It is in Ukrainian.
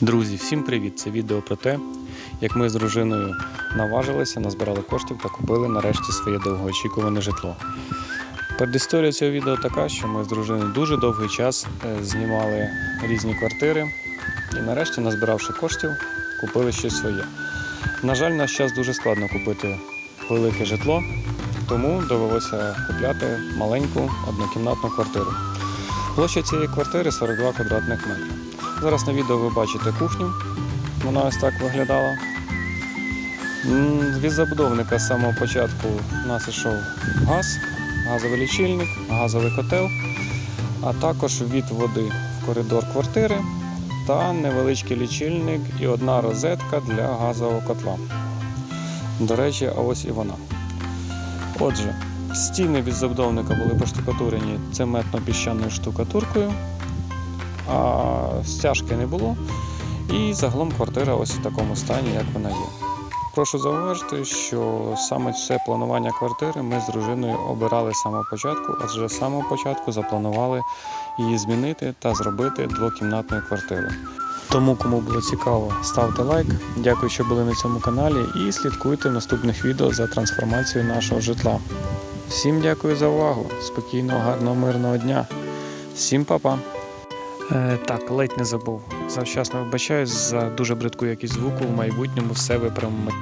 Друзі, всім привіт! Це відео про те, як ми з дружиною наважилися, назбирали коштів та купили нарешті своє довгоочікуване житло. Передісторія цього відео така, що ми з дружиною дуже довгий час е, знімали різні квартири і нарешті, назбиравши коштів, купили щось своє. На жаль, наш час дуже складно купити велике житло, тому довелося купляти маленьку однокімнатну квартиру. Площа цієї квартири 42 квадратних метри. Зараз на відео ви бачите кухню. Вона ось так виглядала. Від забудовника з самого початку у нас йшов газ, газовий лічильник, газовий котел, а також від води в коридор квартири та невеличкий лічильник і одна розетка для газового котла. До речі, а ось і вона. Отже, стіни від забудовника були поштукатурені цементно-піщаною штукатуркою а стяжки не було. І загалом квартира ось в такому стані, як вона є. Прошу зауважити, що саме це планування квартири ми з дружиною обирали з самого початку, адже з самого початку запланували її змінити та зробити двокімнатною квартирою. Тому, кому було цікаво, ставте лайк. Дякую, що були на цьому каналі, і слідкуйте в наступних відео за трансформацією нашого житла. Всім дякую за увагу! Спокійного, гарного, мирного дня! Всім па-па! Е, так, ледь не забув. Завчасно вибачаюсь за дуже бридку якість звуку. В майбутньому все виправимо.